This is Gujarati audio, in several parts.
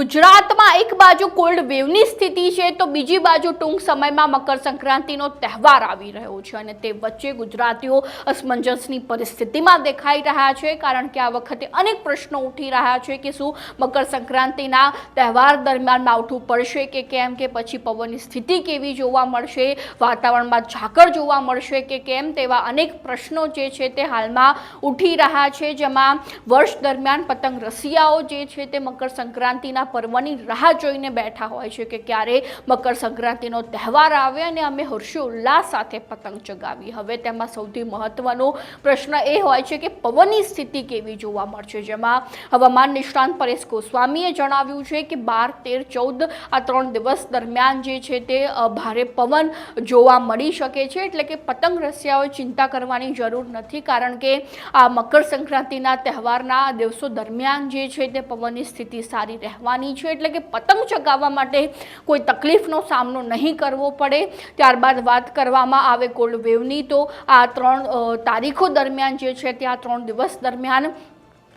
ગુજરાતમાં એક બાજુ કોલ્ડ વેવની સ્થિતિ છે, તો બીજી બાજુ ટૂંક સમયમાં મકર સંક્રાંતિનો તહેવાર આવી રહ્યો છે અને તે વચ્ચે ગુજરાતીઓ અસમંજસની પરિસ્થિતિમાં દેખાઈ રહ્યા છે, કારણ કે આ વખતે અનેક પ્રશ્નો ઉઠી રહ્યા છે કે શું મકર સંક્રાંતિના તહેવાર દરમિયાન માવઠું પડશે કે કેમ, કે પછી પવનની સ્થિતિ કેવી જોવા મળશે, વાતાવરણમાં ઝાકળ જોવા મળશે કે કેમ, તેવા અનેક પ્રશ્નો જે છે તે હાલમાં ઉઠી રહ્યા છે, જેમાં વર્ષ દરમિયાન પતંગ રસિયાઓ જે છે તે મકર સંક્રાંતિના પર્વની રાહ જોઈને બેઠા હોય છે કે ક્યારે મકર સંક્રાંતિનો તહેવાર આવે અને અમે હર્ષોલ્લાસ સાથે પતંગ ચગાવી હવે તેમાં સૌથી મહત્વનો પ્રશ્ન એ હોય છે કે પવનની સ્થિતિ કેવી જોવા મળશે? જેમાં હવામાન નિષ્ણાંત પરેશ ગોસ્વામીએ જણાવ્યું છે કે બાર, તેર, ચૌદ આ ત્રણ દિવસ દરમિયાન જે છે તે ભારે પવન જોવા મળી શકે છે. એટલે કે પતંગ રસિયાઓએ ચિંતા કરવાની જરૂર નથી કારણ કે આ મકર સંક્રાંતિના તહેવારના દિવસો દરમિયાન જે છે તે પવનની સ્થિતિ સારી રહેવાની છે એટલે કે પતંગ ચગાવવા માટે કોઈ તકલીફનો સામનો નહીં કરવો પડે. ત્યારબાદ વાત કરવામાં આવે કોલ્ડ વેવની, તો આ ત્રણ તારીખો દરમિયાન જે છે ત્યાં ત્રણ દિવસ દરમિયાન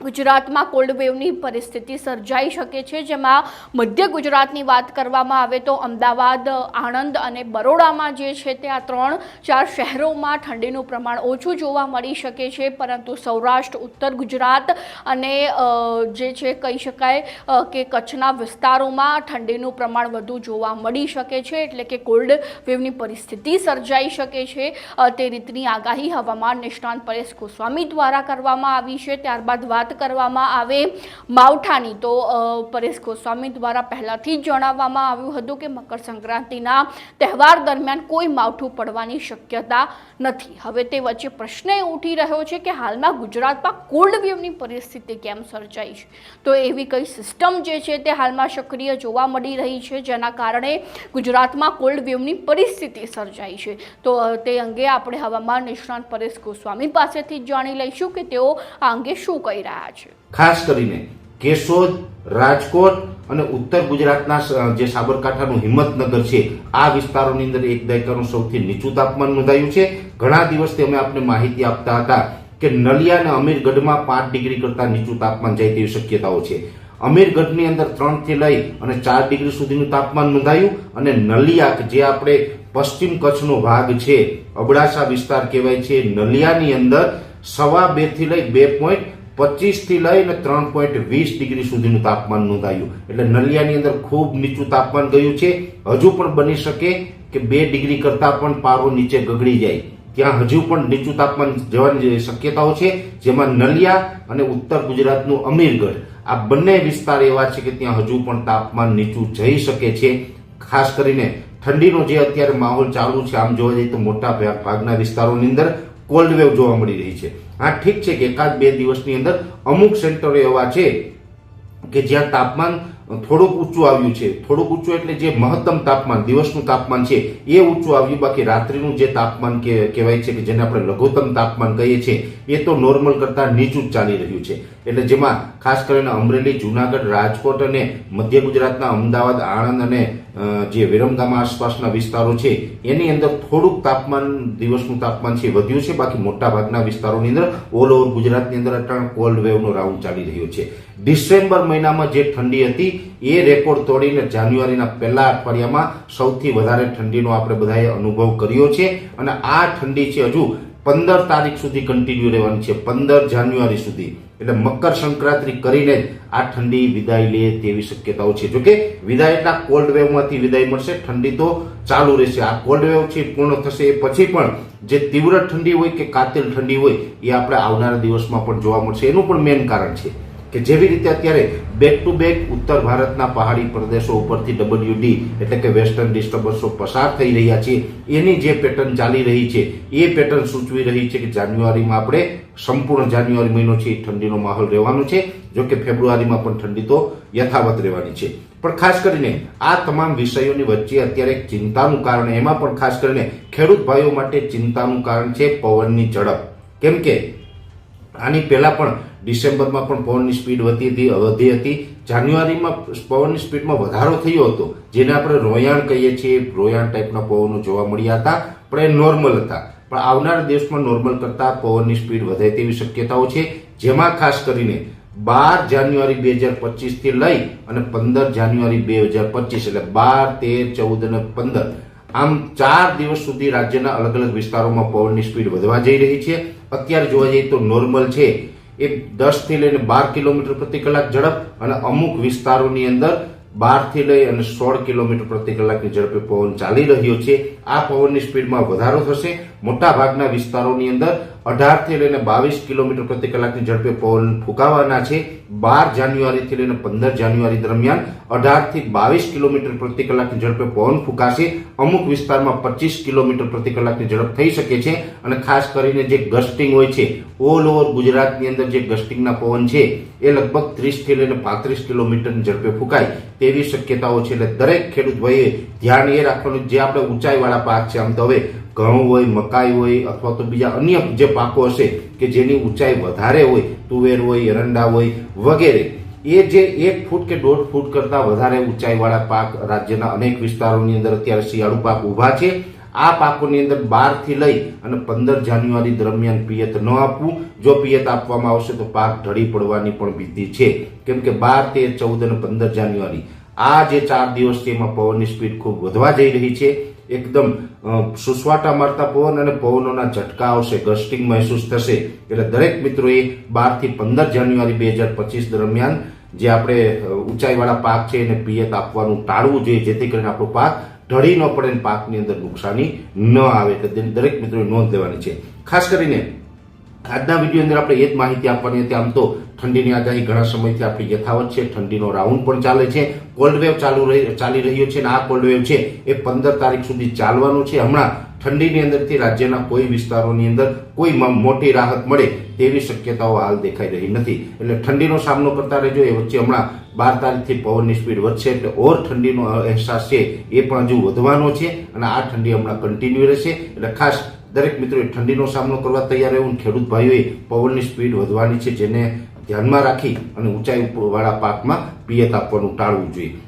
ગુજરાતમાં કોલ્ડ વેવની પરિસ્થિતિ સર્જાઈ શકે છે. જેમાં મધ્ય ગુજરાતની વાત કરવામાં આવે તો અમદાવાદ, આણંદ અને બરોડામાં જે છે તે આ ત્રણ ચાર શહેરોમાં ઠંડીનું પ્રમાણ ઓછું જોવા મળી શકે છે. પરંતુ સૌરાષ્ટ્ર, ઉત્તર ગુજરાત અને જે છે કહી શકાય કે કચ્છના વિસ્તારોમાં ઠંડીનું પ્રમાણ વધુ જોવા મળી શકે છે. એટલે કે કોલ્ડ વેવની પરિસ્થિતિ સર્જાઈ શકે છે. તે રીતની આગાહી હવામાન નિષ્ણાંત પરેશ ગોસ્વામી દ્વારા કરવામાં આવી છે. ત્યારબાદ વાત કરવામાં આવે માવઠાની. તો પરેશ ગોસ્વામી દ્વારા પહેલાંથી જ જણાવવામાં આવ્યું હતું કે મકર સંક્રાંતિના તહેવાર દરમિયાન કોઈ માવઠું પડવાની શક્યતા નથી. હવે તે વચ્ચે પ્રશ્ન ઉઠી રહ્યો છે કે હાલમાં ગુજરાતમાં કોલ્ડ પરિસ્થિતિ કેમ સર્જાઈ છે? તો એવી કઈ સિસ્ટમ જે છે તે હાલમાં સક્રિય જોવા મળી રહી છે, જેના કારણે ગુજરાતમાં કોલ્ડ વેવની પરિસ્થિતિ સર્જાઈ છે. તો તે અંગે આપણે હવામાન નિષ્ણાંત પરેશ ગોસ્વામી પાસેથી જાણી લઈશું કે તેઓ આ અંગે શું કહી રહ્યા છે. ખાસ કરીને કેશોદ, રાજકોટ અને ઉત્તર ગુજરાતના જે સાબરકાંઠાનું હિંમતનગર છે, આ વિસ્તારોની અંદર એક દાયકાનું સૌથી નીચું તાપમાન નોંધાયું છે. ઘણા દિવસથી અમે આપને માહિતી આપતા હતા કે નલિયા અને અમીરગઢમાં પાંચ ડિગ્રી કરતા નીચું તાપમાન જાય તેવી શક્યતાઓ છે. અમીરગઢની અંદર ત્રણથી લઈ અને ચાર ડિગ્રી સુધીનું તાપમાન નોંધાયું અને નલિયા જે આપણે પશ્ચિમ કચ્છનો ભાગ છે, અબડાસા વિસ્તાર કહેવાય છે, નલિયાની અંદર સવા બેથી લઈ બે પોઈન્ટ પચીસથી લઈને ત્રણ પોઈન્ટ વીસ ડિગ્રી સુધીનું તાપમાન નોંધાયું. એટલે નલિયાની અંદર ખૂબ નીચું તાપમાન ગયું છે. હજુ પણ બની શકે કે બે ડિગ્રી કરતા પણ પારો નીચે ગગડી જાય. ત્યાં હજુ પણ નીચું તાપમાન જવાની શક્યતાઓ છે, જેમાં નલિયા અને ઉત્તર ગુજરાતનું અમીરગઢ, આ બંને વિસ્તાર એવા છે કે ત્યાં હજુ પણ તાપમાન નીચું જઈ શકે છે. ખાસ કરીને ઠંડીનો જે અત્યારે માહોલ ચાલુ છે, આમ જોવા જઈએ તો મોટા ભાગ- ભાગના વિસ્તારોની અંદર કોલ્ડ વેવ જોવા મળી રહી છે. હા, ઠીક છે કે એકાદ બે દિવસની અંદર અમુક સેન્ટરો એવા છે કે જ્યાં તાપમાન થોડુંક ઊંચું આવ્યું છે. થોડુંક ઊંચું એટલે જે મહત્તમ તાપમાન, દિવસનું તાપમાન છે, એ ઊંચું આવ્યું. બાકી રાત્રિનું જે તાપમાન કે, કહેવાય છે કે જેને આપણે લઘુત્તમ તાપમાન કહીએ છીએ, એ તો નોર્મલ કરતાં નીચું જ ચાલી રહ્યું છે. એટલે જેમાં ખાસ કરીને અમરેલી, જુનાગઢ, રાજકોટ અને મધ્ય ગુજરાતના અમદાવાદ, આણંદ અને જે વિરમગામ આસપાસના વિસ્તારો છે, એની અંદર થોડુંક તાપમાન, દિવસનું તાપમાન છે, વધ્યું છે. બાકી મોટા ભાગના વિસ્તારોની અંદર, ઓલ ઓવર ગુજરાતની અંદર અટાણે કોલ્ડ વેવનો રાઉન્ડ ચાલી રહ્યો છે. ડિસેમ્બર મહિનામાં જે ઠંડી હતી, એ રેકોર્ડ તોડીને જાન્યુઆરીના પહેલા અઠવાડિયામાં સૌથી વધારે ઠંડીનો આપણે બધાએ અનુભવ કર્યો છે. અને આ ઠંડી છે હજુ પંદર તારીખ સુધી કન્ટિન્યુ રહેવાની છે, પંદર જાન્યુઆરી સુધી. એટલે મકર સંક્રાંતિ કરીને જ આ ઠંડી વિદાય લે તેવી શક્યતાઓ છે. જોકે વિદાય એટલા કોલ્ડ વેવમાંથી વિદાય મળશે, ઠંડી તો ચાલુ રહેશે. આ કોલ્ડ વેવ છે પૂર્ણ થશે એ પછી પણ જે તીવ્ર ઠંડી હોય કે કાતિલ ઠંડી હોય, એ આપણે આવનારા દિવસમાં પણ જોવા મળશે. એનું પણ મેઇન કારણ છે. કે જેવી રીતે અત્યારે બેક ટુ બેક ઉત્તર ભારતના પહાડી પ્રદેશો ઉપરથી ડબલ્યુડી એટલે કે વેસ્ટર્ન ડિસ્ટર્બન્સો પસાર થઈ રહ્યા છે. એની જે પેટર્ન ચાલી રહી છે, એ પેટર્ન સૂચવી રહી છે કે જાન્યુઆરીમાં આપણે સંપૂર્ણ જાન્યુઆરી મહિનો છે ઠંડીનો માહોલ રહેવાનો છે. જો કે ફેબ્રુઆરીમાં પણ ઠંડી તો યથાવત રહેવાની છે. પણ ખાસ કરીને આ તમામ વિષયોની વચ્ચે અત્યારે ચિંતાનું કારણ, એમાં પણ ખાસ કરીને ખેડૂત ભાઈઓ માટે ચિંતાનું કારણ છે પવનની ઝડપ. કેમ કે આની પહેલા પણ ડિસેમ્બરમાં પણ પવનની સ્પીડ વધી હતી વધી હતી. જાન્યુઆરીમાં પવનની સ્પીડમાં વધારો થયો હતો, જેને આપણે રોયાણ કહીએ છીએ. રોયાણ ટાઈપના પવનો જોવા મળ્યા હતા, પણ એ નોર્મલ હતા. પણ આવનાર દિવસમાં નોર્મલ કરતા પવનની સ્પીડ વધે તેવી શક્યતાઓ છે, જેમાં ખાસ કરીને બાર જાન્યુઆરી બે હજાર પચીસથી લઈ અને પંદર જાન્યુઆરી બે હજાર પચીસ, એટલે બાર, તેર, ચૌદ અને પંદર. આમ ચાર દિવસ સુધી રાજ્યના અલગ અલગ વિસ્તારોમાં પવનની સ્પીડ વધવા જઈ રહી છે. અત્યારે જોવા જઈએ તો નોર્મલ છે. એ દસથી લઈને બાર કિલોમીટર પ્રતિ કલાક ઝડપ અને અમુક વિસ્તારોની અંદર બારથી લઈ અને સોળ કિલોમીટર પ્રતિ કલાકની ઝડપે પવન ચાલી રહ્યો છે. આ પવનની સ્પીડમાં વધારો થશે. મોટા ભાગના વિસ્તારોની અંદર અઢારથી લઈને બાવીસ કિલોમીટર પ્રતિ કલાકની ઝડપે પવન ફૂંકાવાના છે. બાર જાન્યુઆરીથી લઈને પંદર જાન્યુઆરી દરમિયાન અઢારથી બાવીસ કિલોમીટર પ્રતિ કલાકની ઝડપે પવન ફૂંકાશે. અમુક વિસ્તારમાં પચીસ કિલોમીટર પ્રતિ કલાકની ઝડપ થઈ શકે છે અને ખાસ કરીને જે ગસ્ટિંગ હોય છે, ઓલ ઓવર ગુજરાતની અંદર જે ગસ્ટિંગના પવન છે, એ લગભગ ત્રીસથી લઈને પાંત્રીસ કિલોમીટરની ઝડપે ફૂંકાય તેવી શક્યતાઓ છે. એટલે દરેક ખેડૂત ભાઈએ ધ્યાન એ રાખવાનું જે આપણે ઊંચાઈવાળા પાક છે. આમ તો હવે ઘઉં હોય, મકાઈ હોય અથવા તો બીજા અન્ય જે પાકો હશે કે જેની ઊંચાઈ વધારે હોય, તુવેર હોય, એરંડા હોય વગેરે, એ જે એક ફૂટ કે દોઢ ફૂટ કરતા વધારે ઊંચાઈવાળા પાક રાજ્યના અનેક વિસ્તારોની અંદર અત્યારે શિયાળુ પાક ઊભા છે. આ પાકોની અંદર બારથી લઈ અને પંદર જાન્યુઆરી દરમિયાન પિયત ન આપવું. જો પિયત આપવામાં આવશે તો પાક ઢળી પડવાની પણ ભીતિ છે. કેમ કે બાર તેર ચૌદ અને પંદર જાન્યુઆરી આ જે ચાર દિવસ છે એમાં પવનની સ્પીડ ખૂબ વધવા જઈ રહી છે. એકદમ સુસવાટા મારતા પવન અને પવનોના ઝટકા આવશે, ગસ્ટિંગ મહેસૂસ થશે. એટલે દરેક મિત્રોએ બારથી પંદર જાન્યુઆરી બે હજાર પચીસ દરમિયાન જે આપણે ઊંચાઈવાળા પાક છે એને પિયત આપવાનું ટાળવું જોઈએ, જેથી કરીને આપણો પાક ઢળી ન પડે પાકની અંદર નુકસાની ન આવે. તો દરેક મિત્રોએ નોંધ લેવાની છે. ખાસ કરીને આજના વીડિયો અંદર આપણે એ જ માહિતી આપવાની હતી. આમ તો ઠંડીની આગાહી ઘણા સમયથી આપણી યથાવત છે. ઠંડીનો રાઉન્ડ પણ ચાલે છે. કોલ્ડ વેવ ચાલુ ચાલી રહ્યો છે અને આ કોલ્ડ વેવ છે એ પંદર તારીખ સુધી ચાલવાનું છે. હમણાં ઠંડીની અંદરથી રાજ્યના કોઈ વિસ્તારોની અંદર કોઈ મોટી રાહત મળે તેવી શક્યતાઓ હાલ દેખાઈ રહી નથી. એટલે ઠંડીનો સામનો કરતા રહેજો. એ વચ્ચે હમણાં બાર તારીખથી પવનની સ્પીડ વધશે એટલે ઓર ઠંડીનો અહેસાસ છે એ પણ હજુ વધવાનો છે અને આ ઠંડી હમણાં કન્ટિન્યુ રહેશે. એટલે ખાસ દરેક મિત્રોએ ઠંડીનો સામનો કરવા તૈયાર રહેવું ખેડૂત ભાઈઓએ પવનની સ્પીડ વધવાની છે, જેને ધ્યાનમાં રાખી અને ઊંચાઈ વાળા પાકમાં પિયત આપવાનું ટાળવું જોઈએ.